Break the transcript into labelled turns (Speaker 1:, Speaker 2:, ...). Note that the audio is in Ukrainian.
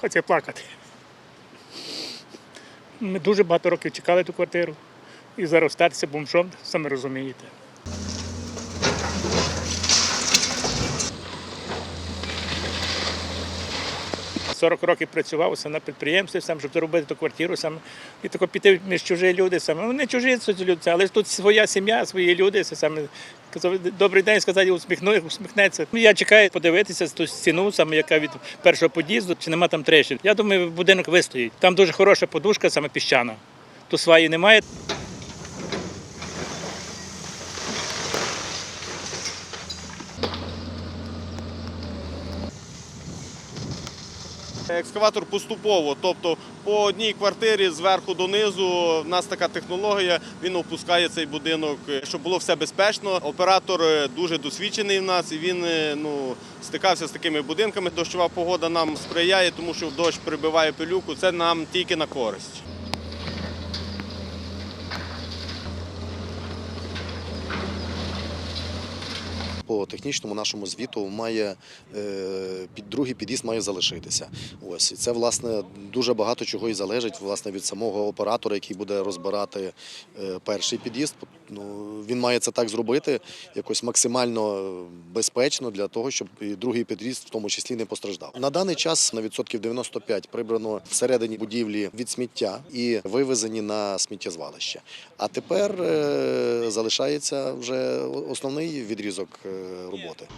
Speaker 1: хочеться плакати. Ми дуже багато років чекали ту квартиру. І зараз статися бомжом, самі розумієте. Сорок років працював сам на підприємстві, сам, щоб заробити ту квартиру, сам і тако піти між чужі люди. Сам. Вони чужі люди, але тут своя сім'я, свої люди. Саме казав, добрий день сказати, усміхну, усміхнеться. Ну, Я чекаю подивитися ту стіну, саме яка від першого під'їзду, чи нема там трещин. Я думаю, будинок вистоїть. Там дуже хороша подушка, саме піщана. Тут сваї немає.
Speaker 2: Екскаватор поступово, тобто по одній квартирі зверху донизу. В нас така технологія. Він опускає цей будинок, щоб було все безпечно. Оператор е, дуже досвідчений в нас, і він е, ну стикався з такими будинками. Дощова погода нам сприяє, тому що дощ прибиває пилюку. Це нам тільки на користь.
Speaker 3: По технічному нашому звіту має е, під другий під'їзд має залишитися. Ось і це власне дуже багато чого і залежить власне від самого оператора, який буде розбирати е, перший під'їзд. Ну він має це так зробити, якось максимально безпечно для того, щоб і другий під'їзд в тому числі не постраждав. На даний час на відсотків 95 прибрано всередині будівлі від сміття і вивезені на сміттєзвалище. А тепер е, залишається вже основний відрізок роботи.